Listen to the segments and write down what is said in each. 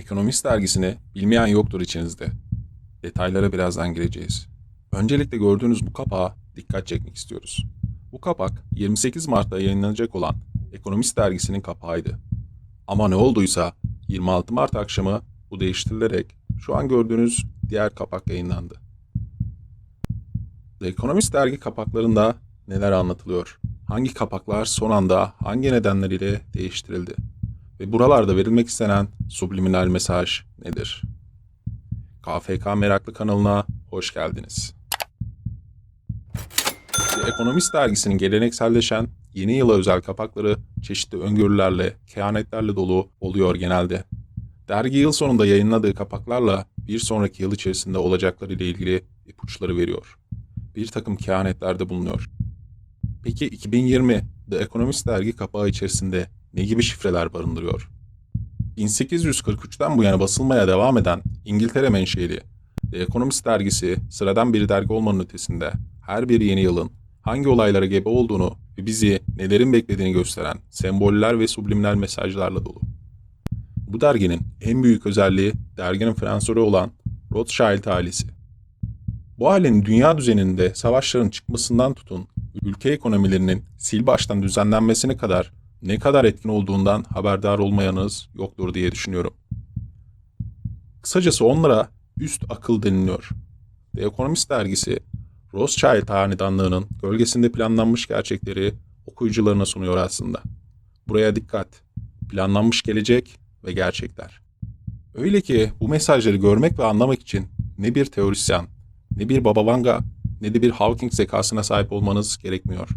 Ekonomist dergisini bilmeyen yoktur içinizde. Detaylara birazdan gireceğiz. Öncelikle gördüğünüz bu kapağa dikkat çekmek istiyoruz. Bu kapak 28 Mart'ta yayınlanacak olan Ekonomist dergisinin kapağıydı. Ama ne olduysa 26 Mart akşamı bu değiştirilerek şu an gördüğünüz diğer kapak yayınlandı. The Economist dergi kapaklarında neler anlatılıyor? Hangi kapaklar son anda hangi nedenler ile değiştirildi? Ve buralarda verilmek istenen subliminal mesaj nedir? KFK Meraklı kanalına hoş geldiniz. The Economist dergisinin gelenekselleşen yeni yıla özel kapakları çeşitli öngörülerle, kehanetlerle dolu oluyor genelde. Dergi yıl sonunda yayınladığı kapaklarla bir sonraki yıl içerisinde olacaklar ile ilgili ipuçları veriyor. Bir takım kehanetlerde bulunuyor. Peki 2020 The Economist dergi kapağı içerisinde ne gibi şifreler barındırıyor? 1843'ten bu yana basılmaya devam eden İngiltere menşeli The Economist dergisi sıradan bir dergi olmanın ötesinde her bir yeni yılın hangi olaylara gebe olduğunu ve bizi nelerin beklediğini gösteren semboller ve subliminal mesajlarla dolu. Bu derginin en büyük özelliği derginin finansörü olan Rothschild ailesi. Bu ailenin dünya düzeninde savaşların çıkmasından tutun, ülke ekonomilerinin sil baştan düzenlenmesine kadar ne kadar etkin olduğundan haberdar olmayanız yoktur diye düşünüyorum. Kısacası onlara üst akıl deniliyor. The Economist dergisi, Rothschild hanedanlığının gölgesinde planlanmış gerçekleri okuyucularına sunuyor aslında. Buraya dikkat. Planlanmış gelecek ve gerçekler. Öyle ki bu mesajları görmek ve anlamak için ne bir teorisyen, ne bir Baba Vanga, ne de bir Hawking zekasına sahip olmanız gerekmiyor.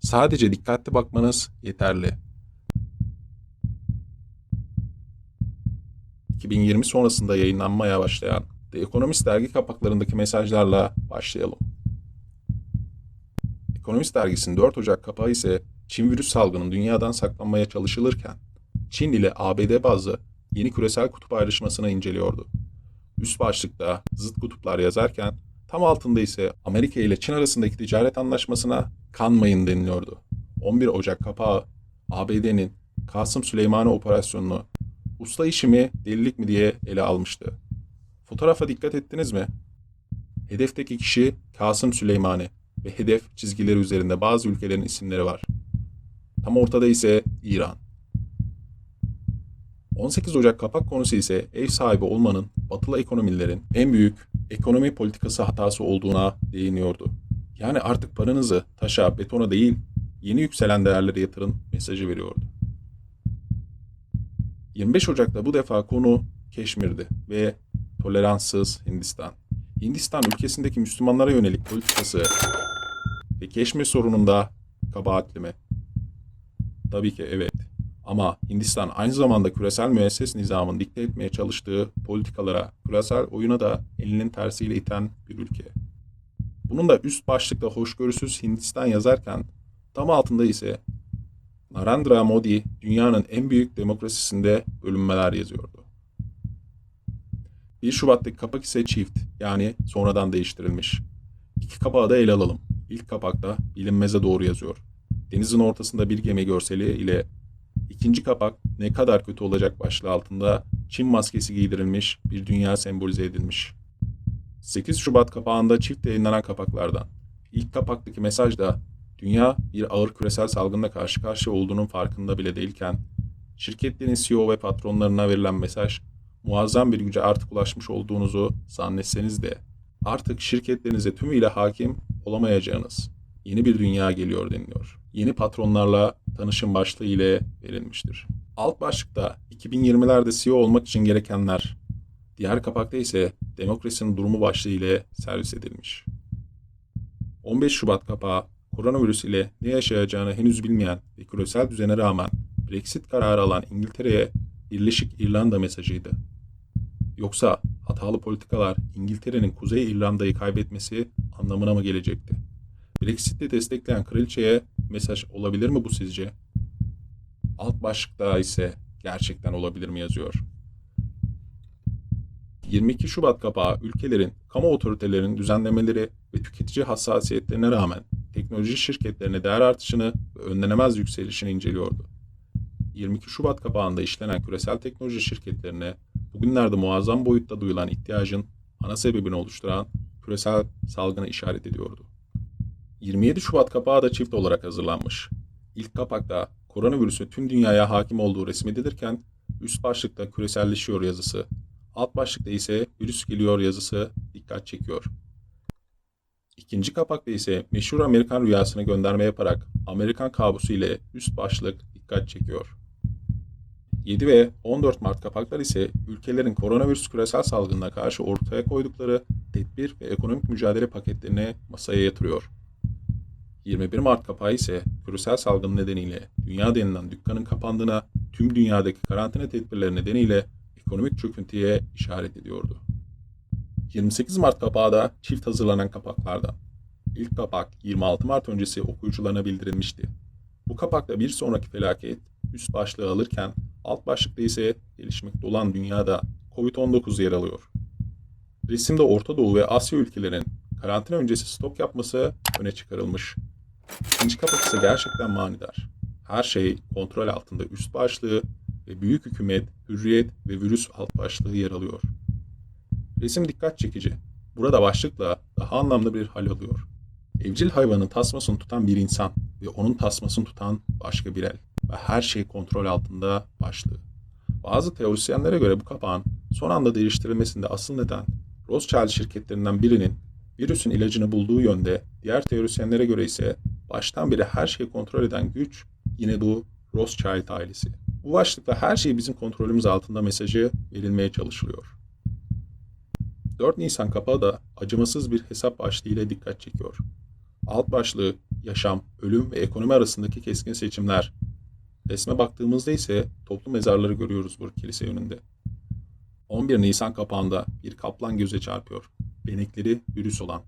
Sadece dikkatli bakmanız yeterli. 2020 sonrasında yayınlanmaya başlayan The Economist dergi kapaklarındaki mesajlarla başlayalım. Economist dergisinin 4 Ocak kapağı ise Çin virüs salgının dünyadan saklanmaya çalışılırken Çin ile ABD bazlı yeni küresel kutup ayrışmasını inceliyordu. Üst başlıkta zıt kutuplar yazarken tam altında ise Amerika ile Çin arasındaki ticaret anlaşmasına kanmayın deniliyordu. 11 Ocak kapağı ABD'nin Kasım Süleymani operasyonunu usta işi mi delilik mi diye ele almıştı. Fotoğrafa dikkat ettiniz mi? Hedefteki kişi Kasım Süleymani ve hedef çizgileri üzerinde bazı ülkelerin isimleri var. Tam ortada ise İran. 18 Ocak kapak konusu ise ev sahibi olmanın batılı ekonomilerin en büyük ekonomi politikası hatası olduğuna değiniyordu. Yani artık paranızı taşa, betona değil, yeni yükselen değerlere yatırın mesajı veriyordu. 25 Ocak'ta bu defa konu Keşmir'di ve toleranssız Hindistan. Hindistan ülkesindeki Müslümanlara yönelik politikası ve Keşmir sorununda kabahatli mi? Tabii ki evet. Ama Hindistan aynı zamanda küresel müesses nizamın dikte etmeye çalıştığı politikalara, küresel oyuna da elinin tersiyle iten bir ülke. Bunun da üst başlıkta hoşgörüsüz Hindistan yazarken tam altında ise Narendra Modi dünyanın en büyük demokrasisinde bölünmeler yazıyordu. 1 Şubat'taki kapak ise çift yani sonradan değiştirilmiş. İki kapağı da ele alalım. İlk kapakta bilinmeze doğru yazıyor. Denizin ortasında bir gemi görseli ile ikinci kapak ne kadar kötü olacak başlığı altında Çin maskesi giydirilmiş bir dünya sembolize edilmiş. 8 Şubat kapağında çift yayınlanan kapaklardan. İlk kapaktaki mesaj da dünya bir ağır küresel salgınla karşı karşıya olduğunun farkında bile değilken şirketlerin CEO ve patronlarına verilen mesaj muazzam bir güce artık ulaşmış olduğunuzu zannetseniz de artık şirketlerinize tümüyle hakim olamayacağınız yeni bir dünya geliyor deniliyor. Yeni patronlarla tanışım başlığı ile verilmiştir. Alt başlıkta 2020'lerde CEO olmak için gerekenler, diğer kapakta ise demokrasinin durumu başlığı ile servis edilmiş. 15 Şubat kapağı koronavirüs ile ne yaşayacağını henüz bilmeyen ve küresel düzene rağmen Brexit kararı alan İngiltere'ye Birleşik İrlanda mesajıydı. Yoksa hatalı politikalar İngiltere'nin Kuzey İrlanda'yı kaybetmesi anlamına mı gelecekti? Brexit'i destekleyen kraliçeye mesaj olabilir mi bu sizce? Alt başlıkta ise gerçekten olabilir mi yazıyor. 22 Şubat kapağı ülkelerin, kamu otoritelerinin düzenlemeleri ve tüketici hassasiyetlerine rağmen teknoloji şirketlerine değer artışını ve önlenemez yükselişini inceliyordu. 22 Şubat kapağında işlenen küresel teknoloji şirketlerine bugünlerde muazzam boyutta duyulan ihtiyacın ana sebebini oluşturan küresel salgına işaret ediyordu. 27 Şubat kapağı da çift olarak hazırlanmış. İlk kapakta koronavirüsü tüm dünyaya hakim olduğu resmedilirken üst başlıkta küreselleşiyor yazısı, alt başlıkta ise virüs geliyor yazısı dikkat çekiyor. İkinci kapakta ise meşhur Amerikan rüyasını gönderme yaparak Amerikan kabusu ile üst başlık dikkat çekiyor. 7 ve 14 Mart kapaklar ise ülkelerin koronavirüs küresel salgınına karşı ortaya koydukları tedbir ve ekonomik mücadele paketlerini masaya yatırıyor. 21 Mart kapağı ise küresel salgın nedeniyle dünya denilen dükkanın kapandığına, tüm dünyadaki karantina tedbirleri nedeniyle ekonomik çöküntüye işaret ediyordu. 28 Mart kapağı da çift hazırlanan kapaklardan. İlk kapak 26 Mart öncesi okuyucularına bildirilmişti. Bu kapakta bir sonraki felaket üst başlığı alırken alt başlıkta ise gelişmekte olan dünyada Covid-19 yer alıyor. Resimde Orta Doğu ve Asya ülkelerin karantina öncesi stok yapması öne çıkarılmış. İkinci kapak ise gerçekten manidar. Her şey kontrol altında üst başlığı ve büyük hükümet, hürriyet ve virüs alt başlığı yer alıyor. Resim dikkat çekici. Burada başlıkla daha anlamlı bir hal alıyor. Evcil hayvanın tasmasını tutan bir insan ve onun tasmasını tutan başka bir el ve her şey kontrol altında başlığı. Bazı teorisyenlere göre bu kapağın son anda değiştirilmesinde asıl neden Rothschild şirketlerinden birinin virüsün ilacını bulduğu yönde, diğer teorisyenlere göre ise baştan beri her şeyi kontrol eden güç yine bu Rothschild ailesi. Bu başlıkla her şey bizim kontrolümüz altında mesajı verilmeye çalışılıyor. 4 Nisan kapağı da acımasız bir hesap başlığı ile dikkat çekiyor. Alt başlığı yaşam, ölüm ve ekonomi arasındaki keskin seçimler. Resme baktığımızda ise toplu mezarları görüyoruz bu kilise yönünde. 11 Nisan kapağında bir kaplan göze çarpıyor. Benekleri virüs olan.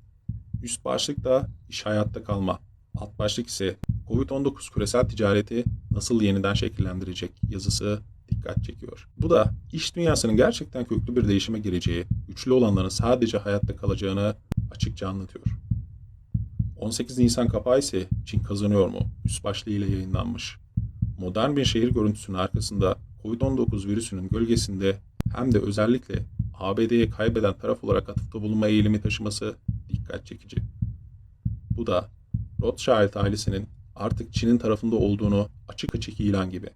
Üst başlık da iş hayatta kalma. Alt başlık ise Covid-19 küresel ticareti nasıl yeniden şekillendirecek yazısı dikkat çekiyor. Bu da iş dünyasının gerçekten köklü bir değişime gireceği, güçlü olanların sadece hayatta kalacağını açıkça anlatıyor. 18 Nisan kapağı ise Çin kazanıyor mu? Üst başlığı ile yayınlanmış. Modern bir şehir görüntüsünün arkasında Covid-19 virüsünün gölgesinde hem de özellikle ABD'ye kaybeden taraf olarak atıfta bulunma eğilimi taşıması dikkat çekici. Bu da Rothschild ailesinin artık Çin'in tarafında olduğunu açık açık ilan gibi.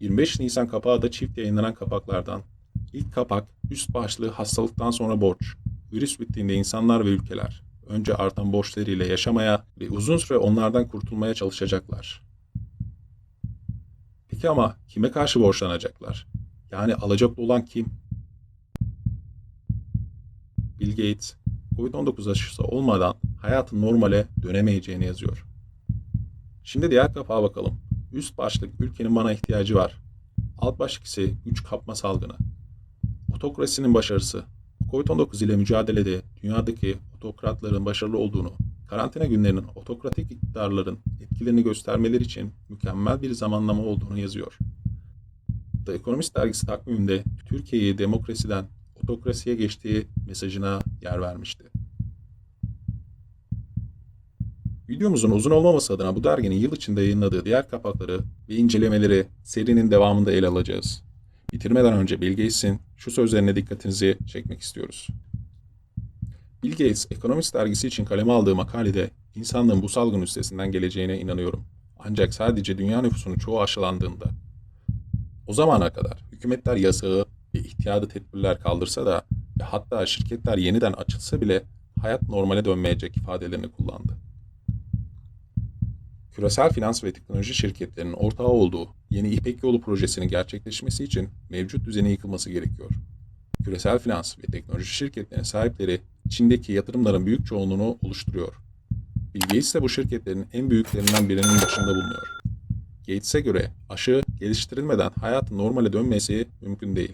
25 Nisan kapağı da çift yayınlanan kapaklardan. İlk kapak üst başlığı hastalıktan sonra borç. Virüs bittiğinde insanlar ve ülkeler önce artan borçlarıyla yaşamaya ve uzun süre onlardan kurtulmaya çalışacaklar. Peki ama kime karşı borçlanacaklar? Yani alacaklı olan kim? Bill Gates, Covid-19 aşısı olmadan hayatın normale dönemeyeceğini yazıyor. Şimdi diğer kapağa bakalım. Üst başlık ülkenin bana ihtiyacı var. Alt başlık ise güç kapma salgını. Otokrasinin başarısı. Covid-19 ile mücadelede dünyadaki otokratların başarılı olduğunu, karantina günlerinin otokratik iktidarların etkilerini göstermeleri için mükemmel bir zamanlama olduğunu yazıyor. The Economist dergisi takviminde Türkiye'yi demokrasiden otokrasiye geçtiği mesajına yer vermişti. Videomuzun uzun olmaması adına bu derginin yıl içinde yayınladığı diğer kapakları ve incelemeleri serinin devamında ele alacağız. Bitirmeden önce Bill Gates'in şu sözlerine dikkatinizi çekmek istiyoruz. Bill Gates, Economist dergisi için kaleme aldığı makalede insanlığın bu salgın üstesinden geleceğine inanıyorum. Ancak sadece dünya nüfusunun çoğu aşılandığında. O zamana kadar hükümetler yasağı ihtiyadi tedbirler kaldırsa da ve hatta şirketler yeniden açılsa bile hayat normale dönmeyecek ifadelerini kullandı. Küresel finans ve teknoloji şirketlerinin ortağı olduğu yeni İpek Yolu projesinin gerçekleşmesi için mevcut düzenin yıkılması gerekiyor. Küresel finans ve teknoloji şirketlerinin sahipleri Çin'deki yatırımların büyük çoğunluğunu oluşturuyor. Bill Gates ise bu şirketlerin en büyüklerinden birinin başında bulunuyor. Gates'e göre aşı geliştirilmeden hayatın normale dönmesi mümkün değil.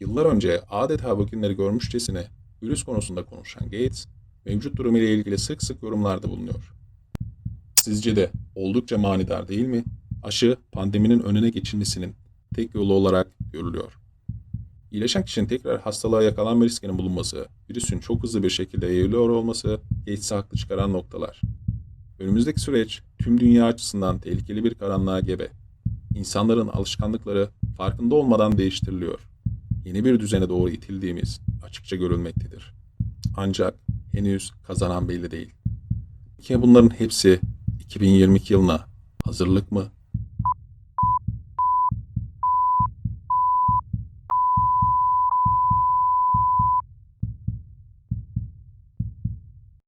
Yıllar önce adeta bugünleri görmüşçesine virüs konusunda konuşan Gates, mevcut durum ile ilgili sık sık yorumlarda bulunuyor. Sizce de oldukça manidar değil mi? Aşı pandeminin önüne geçilmesinin tek yolu olarak görülüyor. İyileşen kişinin tekrar hastalığa yakalanma riskinin bulunması, virüsün çok hızlı bir şekilde yayılıyor olması Gates'i haklı çıkaran noktalar. Önümüzdeki süreç tüm dünya açısından tehlikeli bir karanlığa gebe. İnsanların alışkanlıkları farkında olmadan değiştiriliyor. Yeni bir düzene doğru itildiğimiz açıkça görülmektedir. Ancak henüz kazanan belli değil. Ki bunların hepsi 2022 yılına hazırlık mı